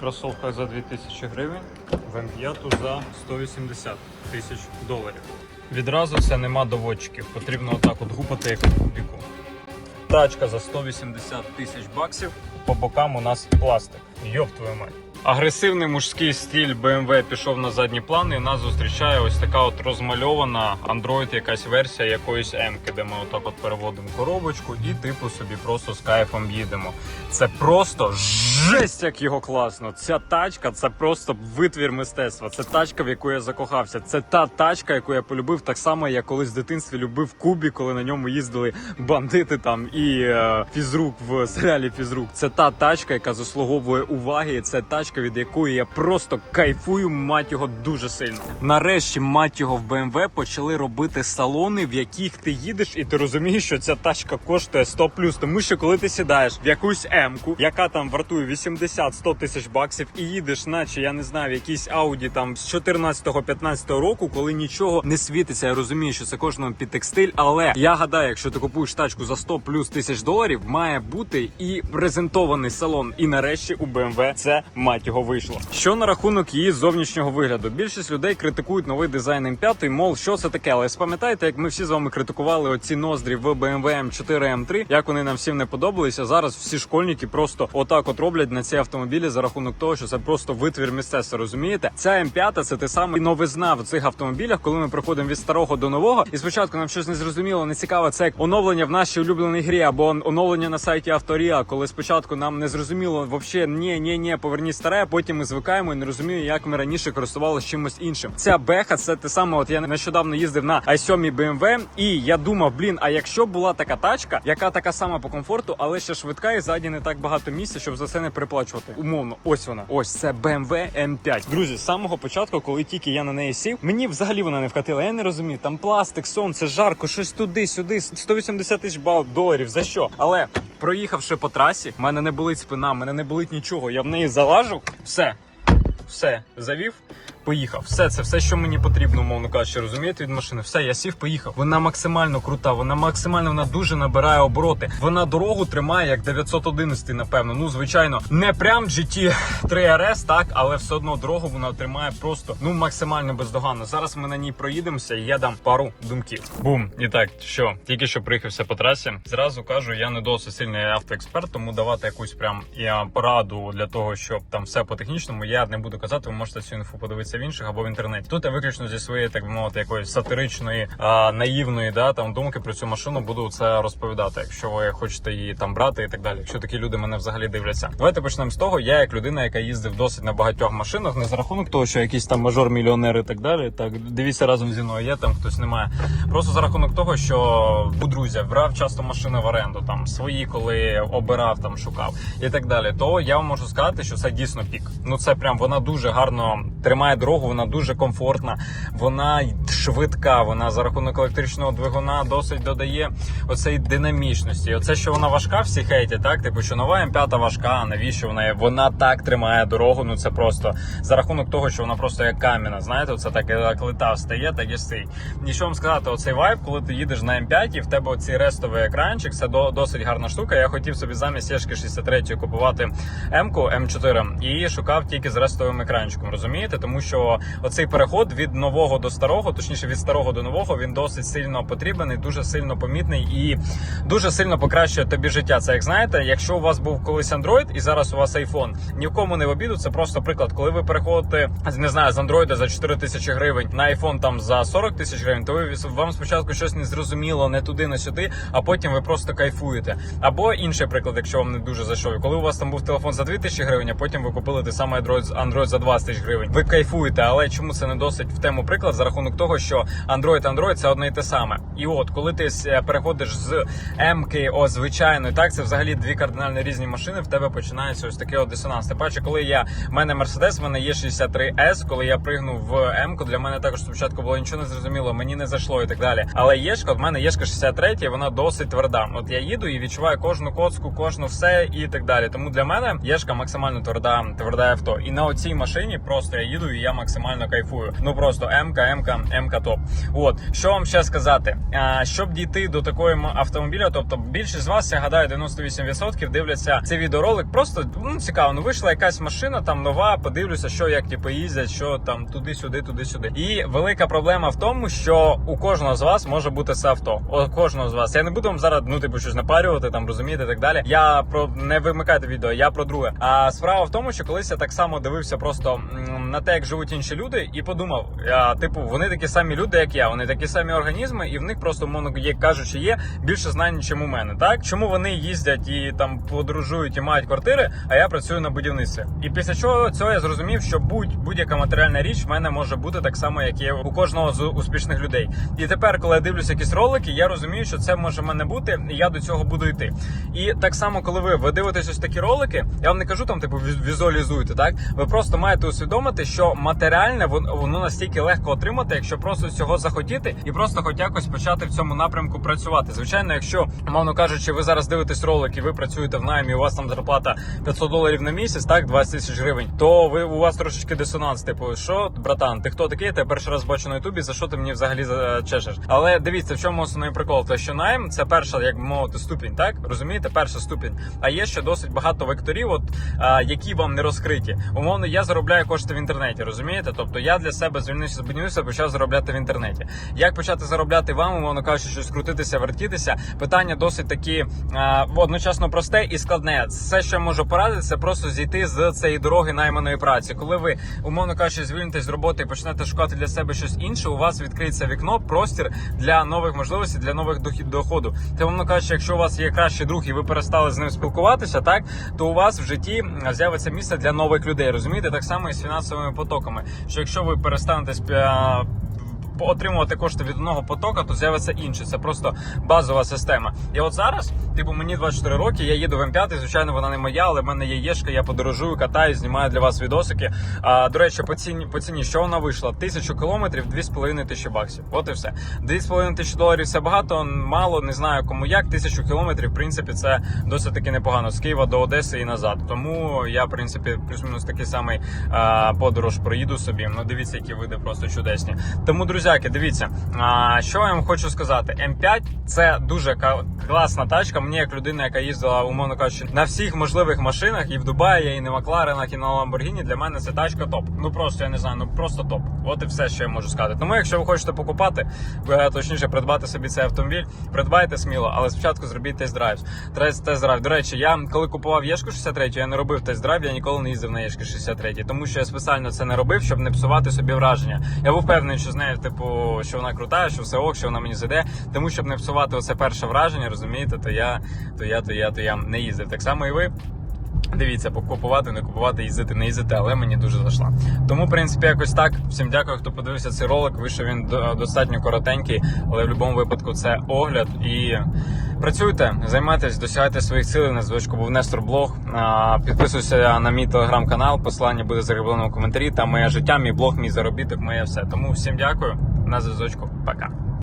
кросовках за 2000 гривень, в М5 за 180 тисяч доларів. Відразу це нема доводчиків, потрібно отак от гупати як біку. Тачка за 180 тисяч баксів. По бокам у нас пластик. Йоп твою мать. Агресивний мужський стиль BMW пішов на задній план, і нас зустрічає ось така от розмальована Android якась версія якоїсь М, де ми отак от переводимо коробочку і типу собі просто з кайфом їдемо. Це просто жесть, як його класно. Ця тачка це просто витвір мистецтва. Це тачка, в яку я закохався. Це та тачка, яку я полюбив, так само як колись в дитинстві любив Кубі, коли на ньому їздили бандити там і е, фізрук в серіалі Фізрук. Це та тачка, яка заслуговує уваги. Це тачка, від якої я просто кайфую, мать його дуже сильно. Нарешті, мать його в BMW почали робити салони, в яких ти їдеш, і ти розумієш, що ця тачка коштує 100 плюс. Тому що коли ти сідаєш в якусь М-ку, яка там вартує 80-100 тисяч баксів, і їдеш, наче я не знаю, в якійсь Ауді там з 14-15 року, коли нічого не світиться. Я розумію, що це кожному під текстиль, але я гадаю, якщо ти купуєш тачку за 100 плюс тисяч доларів, має бути і презентований салон. І нарешті у BMW це мать його вийшло. Що на рахунок її зовнішнього вигляду? Більшість людей критикують новий дизайн М5, мов що це таке. Але спам'ятаєте, як ми всі з вами критикували оці ноздрі в BMW M4 M3, як вони нам всім не подобалися. Зараз всі школьники просто отак от роблять на ці автомобілі за рахунок того, що це просто витвір мистецтва. Розумієте? Ця М5 це те саме новизна в цих автомобілях, коли ми приходимо від старого до нового, і спочатку нам щось не зрозуміло, не цікаво. Це як оновлення в нашій улюбленій грі або оновлення на сайті Авторія, коли спочатку нам не зрозуміло вообще ні, ні, ні, поверні старе. А Потім ми звикаємо і не розуміємо, як ми раніше користувалися чимось іншим. Ця беха це те саме. От я нещодавно їздив на i7 BMW, і я думав, блін, а якщо була така тачка, яка така сама по комфорту, але ще швидка і ззаді не так багато місця, щоб за це не переплачувати. Умовно, ось вона. Ось це BMW M5. Друзі, з самого початку, коли тільки я на неї сів, мені взагалі вона не вкатила. Я не розумію. Там пластик, сонце, жарко, щось туди, сюди. 180 тисяч бал доларів. За що? Але проїхавши по трасі, в мене не болить спина, в мене не болить нічого. Я в неї залажу, все. Все, завів, поїхав. Все, це все, що мені потрібно, умовно кажучи, розумієте, від машини. Все, я сів, поїхав. Вона максимально крута, вона максимально вона дуже набирає обороти. Вона дорогу тримає як 911, напевно. Ну, звичайно, не прям GT 3 RS, так, але все одно дорогу вона тримає просто ну максимально бездоганно. Зараз ми на ній проїдемося, і я дам пару думків. Бум, і так, що тільки що приїхався по трасі. Зразу кажу, я не досить сильний автоексперт, тому давати якусь прям я пораду для того, щоб там все по технічному, я не буду казати. Ви можете цю інфу подивитися в інших або в інтернеті. Тут я виключно зі своєї, так би мовити, якоїсь сатиричної, а, наївної, да там думки про цю машину буду це розповідати. Якщо ви хочете її там брати і так далі. Якщо такі люди мене взагалі дивляться, давайте почнемо з того. Я як людина, яка їздив досить на багатьох машинах, не за рахунок того, що якийсь там мажор мільйонер і так далі. Так дивіться разом зі мною. Є там хтось немає. Просто за рахунок того, що у друзя брав часто машини в оренду, там свої, коли обирав, там шукав і так далі. То я вам можу сказати, що це дійсно пік. Ну це прям вона дуже гарно тримає дорогу, вона дуже комфортна, вона швидка. Вона за рахунок електричного двигуна досить додає оцей динамічності. Оце, що вона важка, всі хейтять, так типу, що нова М5 важка. Навіщо вона є? Вона так тримає дорогу. Ну це просто за рахунок того, що вона просто як кам'яна. Знаєте, це так як лита встає, так і стоїть. Нічого вам сказати, оцей вайб, коли ти їдеш на М5 і в тебе оцей рестовий екранчик, це досить гарна штука. Я хотів собі замість Єшки 63 купувати М-ку М4 і шукав тільки з рестовим екранчиком. Розумієте? Тому що оцей переход від нового до старого, точніше від старого до нового, він досить сильно потрібен і дуже сильно помітний і дуже сильно покращує тобі життя. Це як знаєте, якщо у вас був колись Android і зараз у вас iPhone, ні в кому не в обіду. Це просто приклад, коли ви переходите не знаю з Android за 4 тисячі гривень на iPhone там за 40 тисяч гривень, то ви вам спочатку щось не зрозуміло, не туди, не сюди, а потім ви просто кайфуєте. Або інший приклад, якщо вам не дуже зайшов, коли у вас там був телефон за 2 тисячі гривень, а потім ви купили самий Android, Android за 20 тисяч гривень. Ви кайфуєте, але чому це не досить в тему приклад за рахунок того, що Android Android це одне і те саме. І от коли ти переходиш з М-ки, о, звичайної, так це взагалі дві кардинально різні машини. В тебе починається ось такий от дисонанс. Ти бачиш, коли я в мене Mercedes, в мене є 63S, коли я пригнув в М-ку, для мене також спочатку було нічого не зрозуміло, мені не зайшло і так далі. Але Єшка, в мене Єшка 63, і вона досить тверда. От я їду і відчуваю кожну коцку, кожну все і так далі. Тому для мене Єшка максимально тверда, тверда авто. І на оцій машині просто я їду, і я я максимально кайфую. Ну просто МК, МК, МК топ. От що вам ще сказати, а, щоб дійти до такої автомобіля, тобто більшість з вас, я гадаю, 98% дивляться цей відеоролик. Просто ну цікаво. Ну вийшла якась машина там нова. Подивлюся, що як типу їздять, що там туди-сюди, туди-сюди. І велика проблема в тому, що у кожного з вас може бути це авто. У кожного з вас. Я не буду вам зараз ну типу щось напарювати, там розумієте, так далі. Я про не вимикайте відео, я про друге. А справа в тому, що колись я так само дивився просто на те, як живуть інші люди, і подумав: я, типу, вони такі самі люди, як я. Вони такі самі організми, і в них просто мовно як кажучи, є більше знань, ніж у мене. Так чому вони їздять і там подорожують і мають квартири, а я працюю на будівництві. І після чого цього я зрозумів, що будь будь-яка матеріальна річ в мене може бути так само, як є у кожного з успішних людей. І тепер, коли я дивлюся якісь ролики, я розумію, що це може в мене бути, і я до цього буду йти. І так само, коли ви, ви дивитесь ось такі ролики, я вам не кажу там, типу, візуалізуйте, так ви просто маєте усвідомити, що матеріальне воно, настільки легко отримати, якщо просто цього захотіти і просто хоч якось почати в цьому напрямку працювати. Звичайно, якщо мовно кажучи, ви зараз дивитесь ролик і ви працюєте в наймі, у вас там зарплата 500 доларів на місяць, так 20 тисяч гривень, то ви у вас трошечки дисонанс. Типу, що, братан, ти хто такий? Тебе перший раз бачу на ютубі. За що ти мені взагалі за- чешеш? Але дивіться, в чому основний прикол? Те, що найм це перша, як би мовити, ступінь, так розумієте, перша ступінь. А є ще досить багато векторів, от а, які вам не розкриті. Умовно, я заробляю кошти в інтернеті, розумієте? Тобто я для себе звільнився з будівництва, почав заробляти в інтернеті. Як почати заробляти вам, умовно кажучи, щось крутитися, вертітися? Питання досить такі а, одночасно просте і складне. Все, що я можу порадити, це просто зійти з цієї дороги найманої праці. Коли ви, умовно кажучи, звільнитесь з роботи і почнете шукати для себе щось інше, у вас відкриється вікно, простір для нових можливостей, для нових дохід доходу. Це умовно кажучи, якщо у вас є кращий друг і ви перестали з ним спілкуватися, так то у вас в житті з'явиться місце для нових людей. Розумієте, так само і з фінансовими потоками. Що якщо ви перестанете отримувати кошти від одного потока, то з'явиться інший. Це просто базова система. І от зараз, типу, мені 24 роки, я їду в М5, звичайно, вона не моя, але в мене є єшка, я подорожую, катаюсь, знімаю для вас відосики. А, до речі, по ціні, по ціні, що вона вийшла? Тисячу кілометрів, 2,5 тисячі баксів. От і все. 2,5 тисячі доларів це багато, мало, не знаю кому як. Тисячу кілометрів, в принципі, це досить таки непогано. З Києва до Одеси і назад. Тому я, в принципі, плюс-мінус такий самий а, подорож проїду собі. Ну, дивіться, які види просто чудесні. Тому, друзяки, дивіться, а, що я вам хочу сказати. М5 це дуже класна тачка. Мені як людина, яка їздила, умовно кажучи, на всіх можливих машинах, і в Дубаї, і на Макларенах, і на Ламборгіні. Для мене це тачка топ. Ну просто я не знаю, ну просто топ. От і все, що я можу сказати. Тому, якщо ви хочете покупати, е, точніше придбати собі цей автомобіль, придбайте сміло, але спочатку зробіть тест-драйв. Тест- Тест-драйв. До речі, я коли купував Єшку 63, я не робив тест-драйв, я ніколи не їздив на Єшки 63, тому що я спеціально це не робив, щоб не псувати собі враження. Я був впевнений, що з нею, типу, що вона крута, що все ок, що вона мені зайде. Тому щоб не псувати оце перше враження, розумієте, то я, то я, то я, то я не їздив. Так само і ви. Дивіться, покупувати, не купувати, їздити, не їздити, але мені дуже зайшла. Тому, в принципі, якось так. Всім дякую, хто подивився цей ролик. Вийшов він достатньо коротенький, але в будь-якому випадку це огляд. І працюйте, займайтесь, досягайте своїх цілей. На звичку був Нестор Блог. Підписуйся на мій телеграм-канал. Посилання буде закріплено в коментарі. Там моє життя, мій блог, мій заробіток, моє все. Тому всім дякую. На зв'язочку. Пока.